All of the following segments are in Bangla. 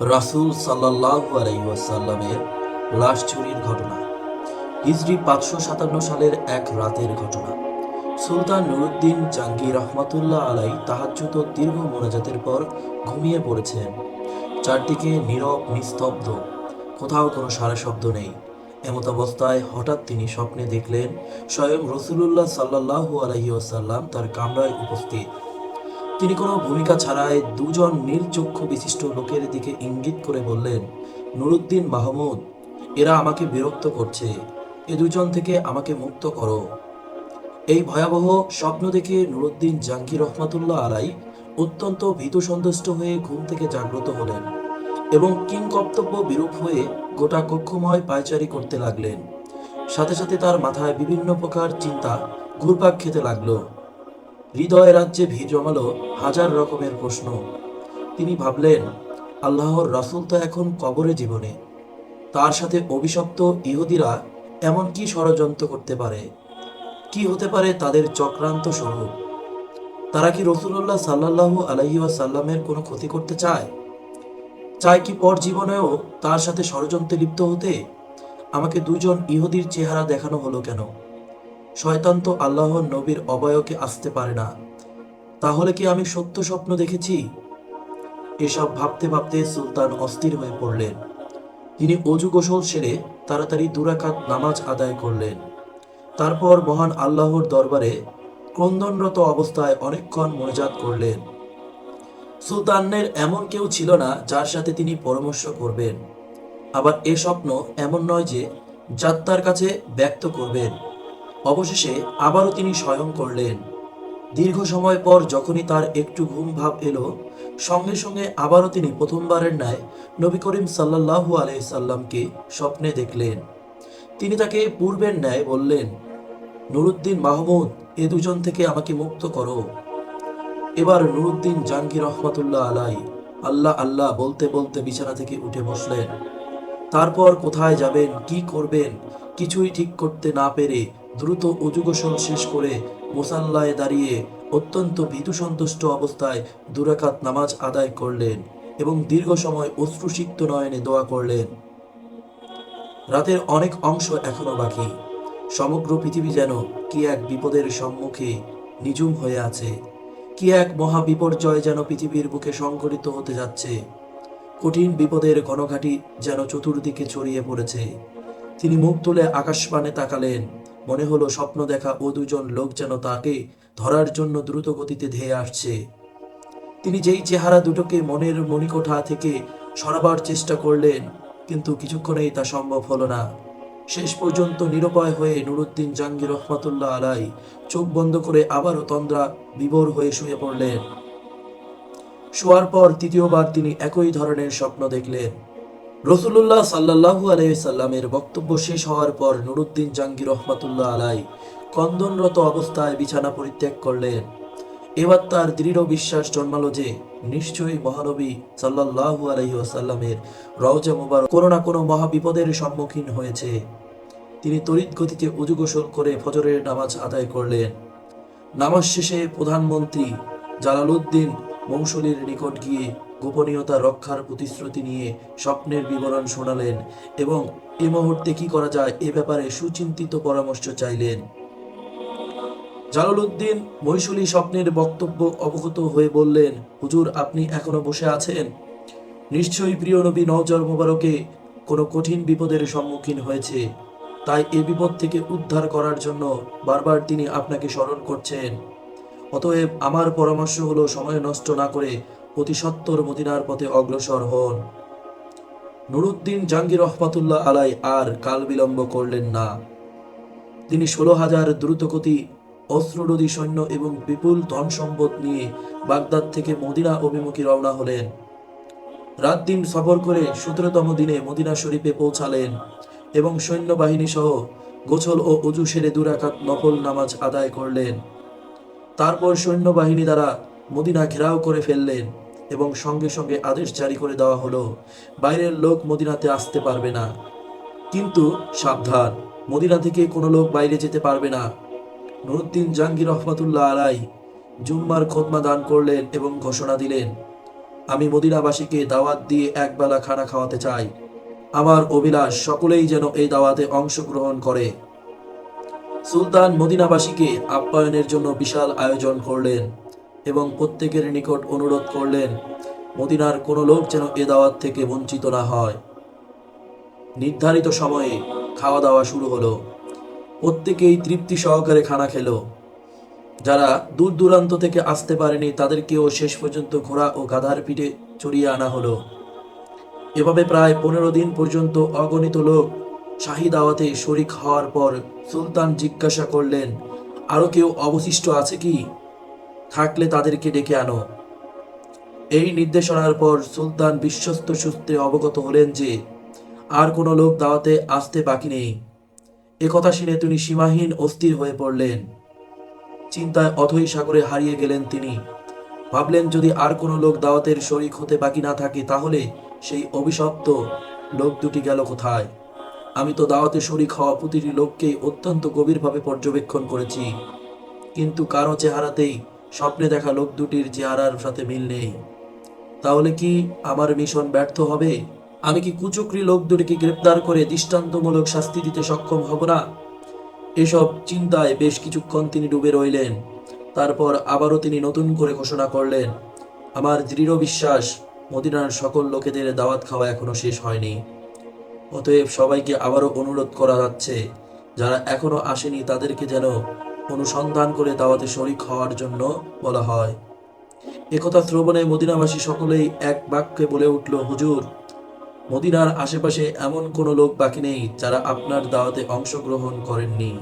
রাসূল আলাইহি লাশ চুরির ঘটনা। হিজরি পাঁচশো সাতান্ন সালের এক রাতের ঘটনা। সুলতান নুরুদ্দিন জাঙ্গির রহমাতুল্লাহ আলাই তাহাজ্জুদ ও দীর্ঘ মোনাজাতের পর ঘুমিয়ে পড়েছেন। চারদিকে নীরব, নিস্তব্ধ, কোথাও কোনো সারা শব্দ নেই। এমত অবস্থায় হঠাৎ তিনি স্বপ্নে দেখলেন, স্বয়ং রসুলুল্লাহ সাল্লাল্লাহু আলাইহি ওয়াসাল্লাম তার কামরায় উপস্থিত। তিনি কোনো ভূমিকা ছাড়াই দুজন নীলচক্ষু বিশিষ্ট লোকের দিকে ইঙ্গিত করে বললেন, নুরুদ্দিন মাহমুদ, এরা আমাকে বিরক্ত করছে। এ দুজন থেকে আমাকে মুক্ত করো। এই ভয়াবহ স্বপ্ন দেখে নুরুদ্দিন জাঙ্গি রহমাতুল্লাহ আলাই অত্যন্ত ভীত সন্তুষ্ট হয়ে ঘুম থেকে জাগ্রত হলেন এবং কিং কর্তব্য বিরূপ হয়ে গোটা কক্ষময় পায়চারি করতে লাগলেন। সাথে সাথে তার মাথায় বিভিন্ন প্রকার চিন্তা ঘুরপাক খেতে লাগল। হৃদয় রাজ্যে ভিড় জমালো হাজার রকমের প্রশ্ন। তিনি ভাবলেন, আল্লাহর রাসূল তো এখন কবরে জীবনে। তার সাথে অভিশপ্ত ইহুদিরা এমন কি ষড়যন্ত্র করতে পারে? কি হতে পারে তাদের চক্রান্ত স্বরূপ তারা কি রসুল্লাহ সাল্লাল্লাহু আলাইহি ওয়াসাল্লামের কোনো ক্ষতি করতে চায়? চায় কি পর জীবনেও তার সাথে ষড়যন্ত্রে লিপ্ত হতে? আমাকে দুজন ইহুদির চেহারা দেখানো হলো কেন? শয়তান তো আল্লাহর নবীর অবয়কে আসতে পারে না। তাহলে কি আমি সত্য স্বপ্ন দেখেছি? এসব ভাবতে ভাবতে সুলতান অস্থির হয়ে পড়লেন। তিনি অজু গোসল সেরে তাড়াতাড়ি দুরাকাত নামাজ আদায় করলেন। তারপর মহান আল্লাহর দরবারে ক্রন্দনরত অবস্থায় অনেকক্ষণ মনোজাত করলেন। সুলতানের এমন কেউ ছিল না যার সাথে তিনি পরামর্শ করবেন। আবার এ স্বপ্ন এমন নয় যে যাত্রার কাছে ব্যক্ত করবেন। অবশেষে আবারও তিনি স্বয়ং করলেন। দীর্ঘ সময় পর যখনই তার একটু ঘুম ভাব এলো, সঙ্গে সঙ্গে আবারও তিনি প্রথমবারের ন্যায় নবী করিম সাল্লাল্লাহু আলাইসাল্লামকে স্বপ্নে দেখলেন। তিনি তাকে পূর্বের ন্যায় বললেন, নুরুদ্দিন মাহমুদ, এ দুজন থেকে আমাকে মুক্ত করো। এবার নুরুদ্দিন জাঙ্গি রহমাতুল্লাহ আলাই আল্লাহ আল্লাহ বলতে বলতে বিছানা থেকে উঠে বসলেন। তারপর কোথায় যাবেন, কি করবেন, কিছুই ঠিক করতে না পেরে দ্রুত অজুগোসল শেষ করে মোসাল্লায় দাঁড়িয়ে অত্যন্ত ভীতু সন্তুষ্ট অবস্থায় দুরাকাত নামাজ আদায় করলেন এবং দীর্ঘ সময় অশ্রুসিক্ত নয়নে দোয়া করলেন। রাতের অনেক অংশ এখনও বাকি। সমগ্র পৃথিবী যেন কি এক বিপদের সম্মুখে নিঝুম হয়ে আছে, কি এক মহা বিপর্যয় যেন পৃথিবীর বুকে সংঘটিত হতে যাচ্ছে, কঠিন বিপদের ঘনঘাটি যেন চতুর্দিকে ছড়িয়ে পড়েছে। তিনি মুখ তুলে আকাশপানে তাকালেন। মনে হলো স্বপ্ন দেখা ও দুজন লোক যেন তাকে ধরার জন্য দ্রুত গতিতে ধেয়ে আসছে। তিনি যেই চেহারা দুটোকে মনের মণিকোঠা থেকে সরাবার চেষ্টা করলেন, কিন্তু কিছুক্ষণেই তা সম্ভব হলো না। শেষ পর্যন্ত নিরুপায় হয়ে নুরুদ্দিন জাঙ্গির রহমাতুল্লাহ আলাই চোখ বন্ধ করে আবারও তন্দ্রা বিভোর হয়ে শুয়ে পড়লেন। শোয়ার পর তৃতীয়বার তিনি একই ধরনের স্বপ্ন দেখলেন। রসুল্লাহ সাল্লাহু আলাইসাল্লামের বক্তব্য শেষ হওয়ার পর নুরুদ্দিন জাঙ্গির রহমাতুল্লাহ আলাই কন্দনরত অবস্থায় বিছানা পরিত্যাগ করলেন। এবার তার দৃঢ় বিশ্বাস জন্মালো যে, নিশ্চয়ই মহানবী সাল্লাহু আলহি আসাল্লামের রওজা মুবারক কোনো না কোনো মহাবিপদের সম্মুখীন হয়েছে। তিনি তড়িৎ গতিতে উজু গোসল করে ফজরের নামাজ আদায় করলেন। নামাজ শেষে প্রধানমন্ত্রী জালালউদ্দিন মৌসুলীর নিকট গিয়ে গোপনীয়তা রক্ষার প্রতিশ্রুতি নিয়ে স্বপ্নের বিবরণ শোনালেন এবং এ মুহূর্তে কি করা যায় এ ব্যাপারে সুচিন্তিত পরামর্শ চাইলেন। জালালউদ্দিন মৈশুলী স্বপ্নের বক্তব্য অবগত হয়ে বললেন, হুজুর, আপনি এখনও বসে আছেন? নিশ্চয়ই প্রিয় নবী নজর মোবারকে কোনো কঠিন বিপদের সম্মুখীন হয়েছে। তাই এ বিপদ থেকে উদ্ধার করার জন্য বারবার তিনি আপনাকে স্মরণ করছেন। অতএব আমার পরামর্শ হলো সময় নষ্ট না করে সত্তর মদিনার পথে অগ্রসর হন। নুরুদ্দিন জাঙ্গির রহমাতুল্লাহ আলাই আর কাল বিলম্ব করলেন না। তিনি ষোলো হাজার দ্রুতগতি অস্ত্ররোধী সৈন্য এবং বিপুল ধন সম্পদ নিয়ে বাগদাদ থেকে মদিনা অভিমুখী রওনা হলেন। রাত দিন সফর করে সতেরোতম দিনে মদিনা শরীফে পৌঁছালেন এবং সৈন্যবাহিনী সহ গোছল ও অজু সেরে দুরাকাত নফল নামাজ আদায় করলেন। তারপর সৈন্যবাহিনী দ্বারা মদিনা ঘেরাও করে ফেললেন। এবং সঙ্গে সঙ্গে আদেশ জারি করে দেওয়া হলো, বাইরের লোক মদিনাতে আসতে পারবে না। কিন্তু সাবধান, মদিনা থেকে কোনো লোক বাইরে যেতে পারবে না। নুরুদ্দিন জাহাঙ্গীর রহমাতুল্লাহ আলাই জুম্মার খোদমা দান করলেন এবং ঘোষণা দিলেন, আমি মদিনাবাসীকে দাওয়াত দিয়ে একবেলা খানা খাওয়াতে চাই। আমার অভিলাষ সকলেই যেন এই দাওয়াতে অংশগ্রহণ করে। সুলতান মদিনাবাসীকে আপ্যায়নের জন্য বিশাল আয়োজন করলেন। এবং প্রত্যেকের নিকট অনুরোধ করলেন, মদিনার কোনো লোক যেন এ দাওয়াত থেকে বঞ্চিত না হয়। নির্ধারিত সময়ে খাওয়া দাওয়া শুরু হলো। প্রত্যেকেই তৃপ্তি সহকারে খানা খেল। যারা দূর দূরান্ত থেকে আসতে পারেনি, তাদেরকেও শেষ পর্যন্ত ঘোড়া ও গাধার পিঠে চড়িয়ে আনা হলো। এভাবে প্রায় পনেরো দিন পর্যন্ত অগণিত লোক শাহী দাওয়াতে শরিক হওয়ার পর সুলতান জিজ্ঞাসা করলেন আরও কেউ অবশিষ্ট আছে কি? থাকলে তাদেরকে ডেকে আনো। এই নির্দেশনার পর সুলতান বিশ্বস্ত সূত্রে অবগত হলেন যে আর কোনো লোক দাওয়াতে আসতে বাকি নেই। একথা শুনে তিনি সীমাহীন অস্থির হয়ে পড়লেন। চিন্তায় অথই সাগরে হারিয়ে গেলেন তিনি। ভাবলেন যদি আর কোনো লোক দাওয়াতের শরিক হতে বাকি না থাকে তাহলে সেই অভিশপ্ত লোক দুটি গেল কোথায়? আমি তো দাওয়াতে শরিক হওয়া প্রতিটি লোককেই অত্যন্ত গভীরভাবে পর্যবেক্ষণ করেছি। কিন্তু কারও চেহারাতেই স্বপ্নে দেখা লোক দুটির চেহারার সাথে মিল নেই। তাহলে কি আমার মিশন ব্যর্থ হবে? আমি কি কুচক্রি লোক দুটিকে গ্রেপ্তার করে দৃষ্টান্তমূলক শাস্তি দিতে সক্ষম হব না? এসব চিন্তায় বেশ কিছুক্ষণ তিনি ডুবে রইলেন। তারপর আবারও তিনি নতুন করে ঘোষণা করলেন, আমার দৃঢ় বিশ্বাস, মদিনার সকল লোকেদের দাওয়াত খাওয়া এখনও শেষ হয়নি। অতএব সবাইকে আবারও অনুরোধ করা যাচ্ছে, যারা এখনও আসেনি তাদেরকে যেন অনুসন্ধান করে দাওয়াতে শরিক হওয়ার জন্য বলা হয়। একথা শ্রবণে মদিনাবাসী সকলেই এক বাক্যে বলে উঠল, হুজুর, মদিনার আশেপাশে এমন কোনো লোক বাকি নেই যারা আপনার দাওয়াতে অংশগ্রহণ করেননি।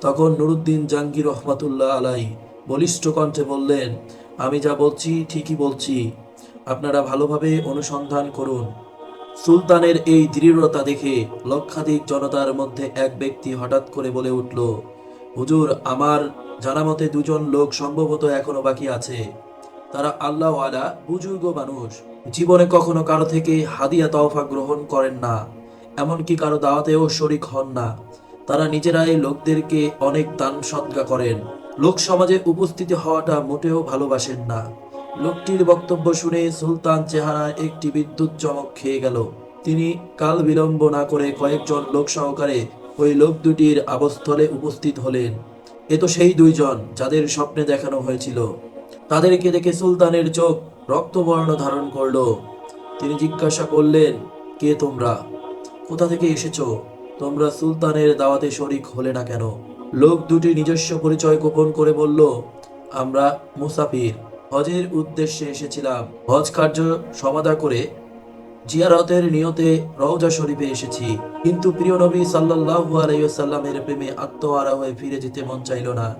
তখন নুরুদ্দিন জাঙ্গির রহমাতুল্লাহ আলাই বলিষ্ঠ কণ্ঠে বললেন, আমি যা বলছি ঠিকই বলছি। আপনারা ভালোভাবে অনুসন্ধান করুন। সুলতানের এই দৃঢ়তা দেখে লক্ষাধিক জনতার মধ্যে এক ব্যক্তি হঠাৎ করে বলে উঠল হুজুর, আমার জানা মতে দুজন লোক সম্ভবত এখনও বাকি আছে। তারা আল্লাহ আলা বুজুর্গ মানুষ। জীবনে কখনো কারও থেকে হাদিয়া তওফা গ্রহণ করেন না, এমনকি কারও দাওয়াতেও শরিক হন না। তারা নিজেরাই লোকদেরকে অনেক দান সদ্গা করেন। লোক সমাজে উপস্থিত হওয়াটা মোটেও ভালোবাসেন না। লোকটির বক্তব্য শুনে সুলতান চেহারায় একটি বিদ্যুৎ চমক খেয়ে গেল। তিনি কাল বিলম্ব না করে কয়েকজন লোক সহকারে ওই লোক দুটির আবস্থলে উপস্থিত হলেন। এ তো সেই দুইজন যাদের স্বপ্নে দেখানো হয়েছিল। তাদেরকে দেখে সুলতানের চোখ রক্তবর্ণ ধারণ করল। তিনি জিজ্ঞাসা করলেন, কে তোমরা? কোথা থেকে এসেছ? তোমরা সুলতানের দাওয়াতে শরিক হলে না কেন? লোক দুটি নিজস্ব পরিচয় গোপন করে বলল, আমরা মুসাফির। হজের উদ্দেশ্যে এসেছিলাম। হজ কার্য সমাধা করে জিয়ারতের নিয়তে রওজা শরীফে এসেছি। কিন্তু প্রিয় নবী সাল্লাল্লাহু আলাইহি সাল্লামের প্রেমে আত্মহারা হয়ে ফিরে যেতে মন চাইল না।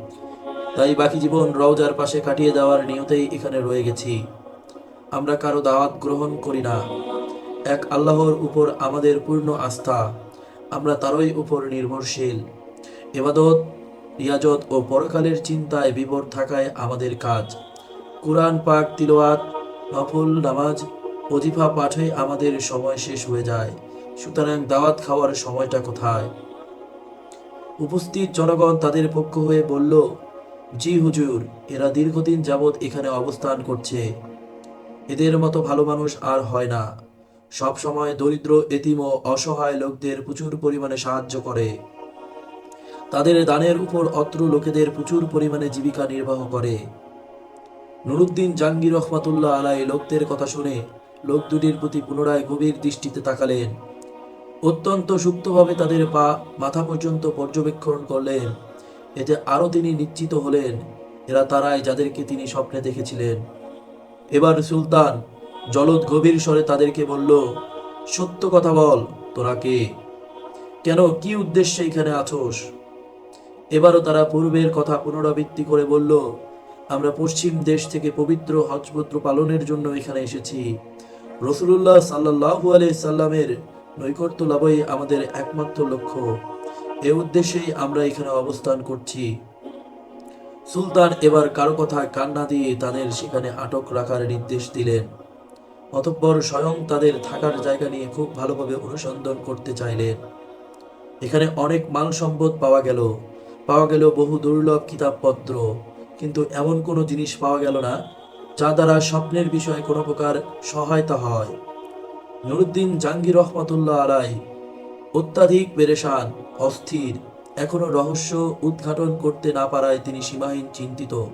তাই বাকি জীবন রওজার পাশে কাটিয়ে দেওয়ার নিয়তেই এখানে রয়ে গেছি। আমরা কারও দাওয়াত গ্রহণ করি না। এক আল্লাহর উপর আমাদের পূর্ণ আস্থা। আমরা তারই উপর নির্ভরশীল। এবাদত, রিয়াজত ও পরকালের চিন্তায় বিভোর থাকায় আমাদের কাজ। কুরআন পাক, তিলওয়াত নফল নামাজ অজিফা পাঠে আমাদের সময় শেষ হয়ে যায়। সুতরাং দাওয়াত খাওয়ার সময়টা কোথায়? উপস্থিত জনগণ তাদের পক্ষ হয়ে বলল, জি হুজুর, এরা দীর্ঘদিন যাবৎ এখানে অবস্থান করছে। এদের মতো ভালো মানুষ আর হয় না। সব সময় দরিদ্র, এতিম ও অসহায় লোকদের প্রচুর পরিমাণে সাহায্য করে। তাদের দানের উপর অত্র লোকেদের প্রচুর পরিমাণে জীবিকা নির্বাহ করে। নুরুদ্দিন জাঙ্গির রহমাতুল্লাহ আলাই লোকদের কথা শুনে লোক দুটির প্রতি পুনরায় গভীর দৃষ্টিতে তাকালেন। অত্যন্ত সুপ্তভাবে তাদের পা মাথা পর্যন্ত পর্যবেক্ষণ করলেন। এতে আরও তিনি নিশ্চিত হলেন, এরা তারাই যাদেরকে তিনি স্বপ্নে দেখেছিলেন। এবার সুলতান জলদ গভীর স্বরে তাদেরকে বলল, সত্য কথা বল, তোরা কে? কেন, কি উদ্দেশ্যে এখানে আছোস? এবারও তারা পূর্বের কথা পুনরাবৃত্তি করে বলল আমরা পশ্চিম দেশ থেকে পবিত্র হজপত্র পালনের জন্য এখানে এসেছি। রসুল্লাহ সাল্লাহু আলি সাল্লামের নৈকট্য লাভই আমাদের একমাত্র লক্ষ্য। এ উদ্দেশ্যেই আমরা এখানে অবস্থান করছি। সুলতান এবার কারও কথায় কান্না দিয়ে তাদের সেখানে আটক রাখার নির্দেশ দিলেন। অতঃপর স্বয়ং তাদের থাকার জায়গা নিয়ে খুব ভালোভাবে অনুসন্ধান করতে চাইলেন। এখানে অনেক মাল সম্পদ পাওয়া গেল। পাওয়া গেল বহু দুর্লভ কিতাবপত্র। কিন্তু এমন কোনো জিনিস পাওয়া গেল না, যা দ্বারা স্বপ্নের বিষয়ে কোনো প্রকার সহায়তা হয়। নুরুদ্দিন জাহাঙ্গীর রহমতুল্লাহ আলাই অত্যাধিক পেরেশান, অস্থির, এখনও রহস্য উদ্ঘাটন করতে না পারায় তিনি সীমাহীন চিন্তিত।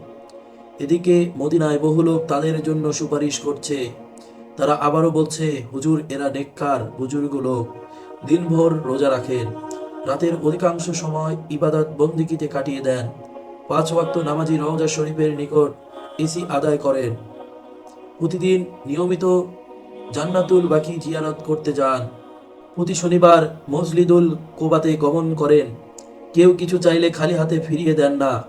এদিকে মদিনায় বহু লোক তাদের জন্য সুপারিশ করছে। তারা আবারও বলছে, হুজুর, এরা নেককার, বুজুর্গ লোক। দিনভর রোজা রাখেন। রাতের অধিকাংশ সময় ইবাদত বন্দিকিতে কাটিয়ে দেন। পাঁচ ওয়াক্ত নামাজি রওজা শরীফের নিকট এসি আদায় করেন। প্রতিদিন নিয়মিত জান্নাতুল বাকি জিয়ারত করতে যান। প্রতি শনিবার মজলিদুল কোবাতে গমন করেন। কেউ কিছু চাইলে খালি হাতে ফিরিয়ে দেন না।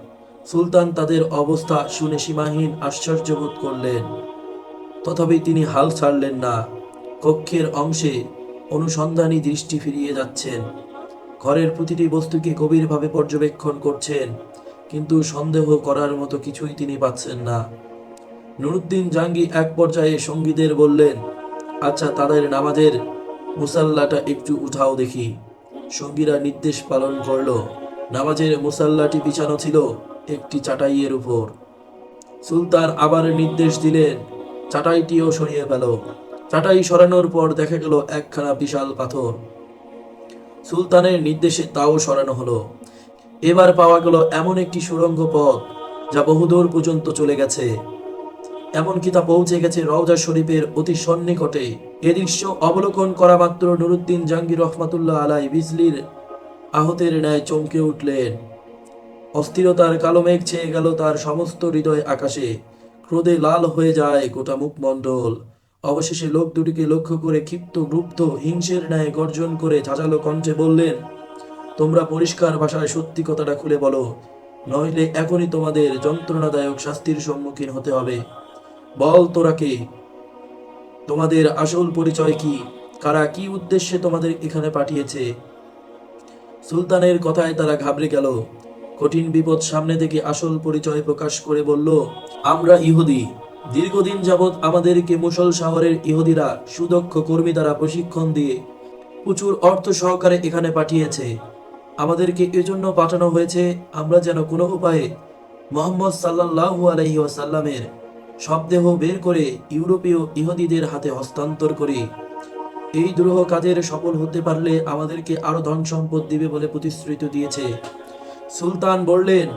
সুলতান তাদের অবস্থা শুনে সীমাহীন আশ্চর্য বোধ করলেন। তথাপি তিনি হাল ছাড়লেন না। কক্ষের অংশে অনুসন্ধানী দৃষ্টি ফিরিয়ে যাচ্ছেন। ঘরের প্রতিটি বস্তুকে গভীরভাবে পর্যবেক্ষণ করছেন। কিন্তু সন্দেহ করার মতো কিছুই তিনি পাচ্ছেন না। নুরুদ্দিন জাঙ্গি এক পর্যায়ে সঙ্গীদের বললেন আচ্ছা তাদের নামাজের মুসাল্লাটা একটু উঠাও দেখি। সঙ্গীরা নির্দেশ পালন করল, নামাজের মুসাল্লাটি বিছানো ছিল একটি চাটাইয়ের উপর। সুলতান আবার নির্দেশ দিলেন, চাটাইটিও সরিয়ে ফেল। চাটাই সরানোর পর দেখা গেল একখানা বিশাল পাথর। সুলতানের নির্দেশে তাও সরানো হলো। এবার পাওয়া গেল এমন একটি সুড়ঙ্গ পথ যা বহুদূর পর্যন্ত চলে গেছে। এমনকি তা পৌঁছে গেছে রওজা শরীফের অতি সন্নিকটে। এ দৃশ্য অবলোকন করা মাত্র নুরুদ্দিন জাহাঙ্গীর রহমাতুল্লাহ আলাই বিজলির আহতের ন্যায় চমকে উঠলেন। অস্থিরতার কালো মেঘ ছেয়ে গেল তার সমস্ত হৃদয় আকাশে। ক্রোধে লাল হয়ে যায় গোটা মুখমণ্ডল। অবশেষে লোক দুটিকে লক্ষ্য করে ক্ষিপ্ত গুপ্ত হিংসের ন্যায় গর্জন করে ঝাঁঝালো কণ্ঠে বললেন তোমরা পরিষ্কার ভাষায় সত্যি কথাটা খুলে বলো। নইলে এখনই তোমাদের যন্ত্রণাদায়ক শাস্তির সম্মুখীন হতে হবে। বল তোরা কে? তোমাদের আসল পরিচয় কি? কারা কি উদ্দেশ্যে তোমাদের এখানে পাঠিয়েছে? সুলতানের কথায় তারা ঘাবড়ে গেল। কঠিন বিপদ সামনে থেকে আসল পরিচয় প্রকাশ করে বলল, আমরা ইহুদি। দীর্ঘদিন যাবৎ আমাদেরকে মুসল শহরের ইহুদিরা সুদক্ষ কর্মী দ্বারা প্রশিক্ষণ দিয়ে প্রচুর অর্থ সহকারে এখানে পাঠিয়েছে। আমাদেরকে এজন্য পাঠানো হয়েছে, আমরা যেন কোনো উপায়ে মোহাম্মদ সাল্লাল্লাহু আলাইহি ওয়াসাল্লামের শবদেহ বের করে ইউরোপীয় ইহুদিদের হাতে হস্তান্তর করি। এই দ্রোহ কাজের সফল হতে পারলে আমাদেরকে আরও ধন সম্পদ দিবে বলে প্রতিশ্রুতি দিয়েছে। সুলতান বললেন,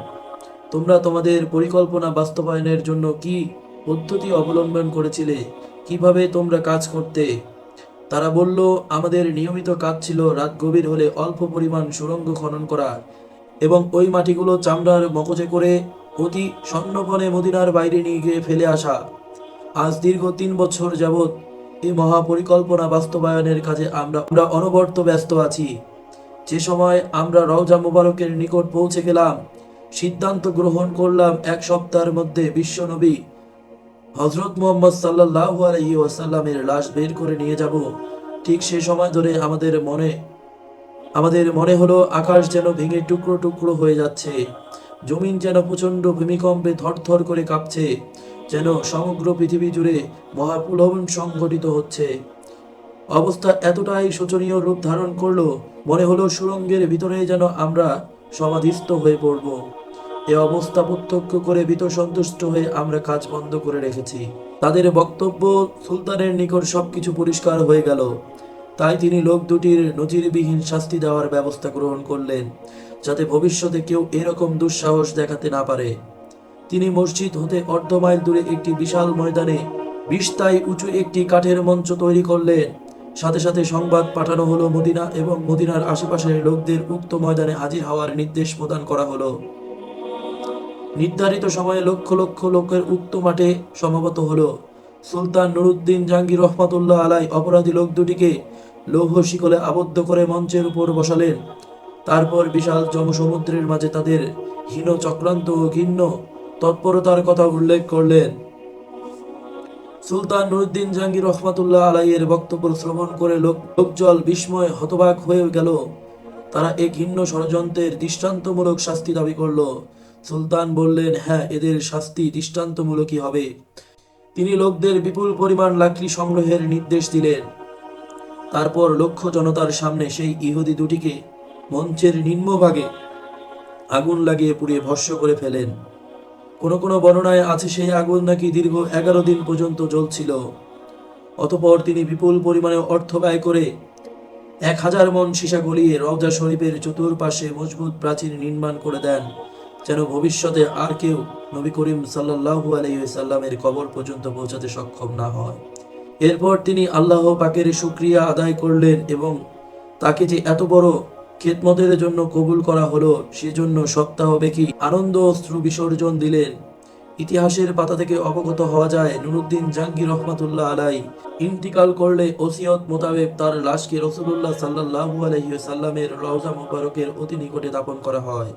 তোমরা তোমাদের পরিকল্পনা বাস্তবায়নের জন্য কি পদ্ধতি অবলম্বন করেছিলে? কীভাবে তোমরা কাজ করতে তারা বলল, আমাদের নিয়মিত কাজ ছিল রাত গভীর হলে অল্প পরিমাণ সুড়ঙ্গ খনন করা এবং ওই মাটিগুলো চামড়ার মকচে করে অতি স্বর্ণপণে মদিনার বাইরে নিয়ে গিয়ে ফেলে আসা। আজ দীর্ঘ তিন বছর যাবৎ এই মহাপরিকল্পনা বাস্তবায়নের কাজে আমরা আমরা অনবর্ত ব্যস্ত আছি। যে সময় আমরা রওজা মুবারকের নিকট পৌঁছে গেলাম, সিদ্ধান্ত গ্রহণ করলাম এক সপ্তাহের মধ্যে বিশ্বনবী হজরত মোহাম্মদ সাল্লাল্লাহু আলাইহি ওয়াসাল্লামের লাশ বের করে নিয়ে যাব। ঠিক সে সময় ধরে আমাদের মনে আমাদের মনে হলো আকাশ যেন ভেঙে টুকরো টুকরো হয়ে যাচ্ছে। জমিন যেন প্রচণ্ড ভূমিকম্পে থরথর করে কাঁপছে, যেন সমগ্র পৃথিবী জুড়ে মহাপুলবন সংঘটিত হচ্ছে। অবস্থা এতটাই শোচনীয় রূপ ধারণ করল, মনে হলো সুরঙ্গের ভিতরে যেন আমরা সমাধিস্থ হয়ে পড়ব। এ অবস্থা প্রত্যক্ষ করে ভীত সন্তুষ্ট হয়ে আমরা কাজ বন্ধ করে রেখেছি। তাদের বক্তব্য সুলতানের নিকট সবকিছু পরিষ্কার হয়ে গেল। তাই তিনি লোক দুটির নজিরবিহীন শাস্তি দেওয়ার ব্যবস্থা গ্রহণ করলেন, যাতে ভবিষ্যতে কেউ এরকম দুঃসাহস দেখাতে না পারে। তিনি মসজিদ হতে অর্ধ মাইল দূরে একটি বিশাল ময়দানে বিশতাই উঁচু একটি কাঠের মঞ্চ তৈরি করলেন। সাথে সাথে সংবাদ পাঠানো হলো মদিনা এবং মদিনার আশেপাশের লোকদের উক্ত ময়দানে হাজির হওয়ার নির্দেশ প্রদান করা হলো। নির্ধারিত সময়ে লক্ষ লক্ষ লোকের উক্ত মাঠে সমাগত হলো। সুলতান নুরুদ্দিন জাহাঙ্গীর রহমাতুল্লাহ আলাই অপরাধী লোক দুটিকে লৌহ শিকলে আবদ্ধ করে মঞ্চের উপর বসালেন। তারপর বিশাল জনসমুদ্রের মাঝে তাদের হীন চক্রান্ত ও ঘিন্ন তৎপরতার কথা উল্লেখ করলেন। সুলতান নুরুদ্দিন জাহাঙ্গীর রহমাতুল্লাহ আলাইয়ের বক্তব্য শ্রবণ করে লোক লোকজল বিস্ময় হতবাক হয়ে গেল। তারা এক ঘিন্ন ষড়যন্ত্রের দৃষ্টান্তমূলক শাস্তি দাবি করল। সুলতান বললেন হ্যাঁ এদের শাস্তি দৃষ্টান্তমূলকই হবে। তিনি লোকদের বিপুল পরিমাণ লাকড়ি সংগ্রহের নির্দেশ দিলেন। তারপর লক্ষ জনতার সামনে সেই ইহুদি দুটিকে মঞ্চের নিম্নভাগে আগুন লাগিয়ে পুড়িয়ে ভস্য করে ফেলেন। কোনো কোনো বর্ণনায় আছে সেই আগুন নাকি দীর্ঘ এগারো দিন পর্যন্ত জ্বলছিল। অতপর তিনি বিপুল পরিমাণে অর্থ ব্যয় করে এক হাজার মন সীসা গলিয়ে রওজা শরীফের চতুর্পাশে মজবুত প্রাচীর নির্মাণ করে দেন। যেন ভবিষ্যতে আর কেউ নবী করিম সাল্লাহু আলাইসাল্লামের কবর পর্যন্ত পৌঁছাতে সক্ষম না হয়। এরপর তিনি আল্লাহ পাকের শুক্রিয়া আদায় করলেন এবং তাকে যে এত বড় খেদমতের জন্য কবুল করা হলো, সেজন্য সপ্তাহব্যাপী আনন্দ অশ্রু বিসর্জন দিলেন। ইতিহাসের পাতা থেকে অবগত হওয়া যায়, নুরুদ্দিন জাহাঙ্গীর রহমাতুল্লাহ আলাই ইন্তিকাল করলে ওসিয়ত মোতাবেক তার লাশকে রসুল্লাহ সাল্লাহু আলহিসাল্লামের রওজা মুবারকের অতি নিকটে দাপন করা হয়।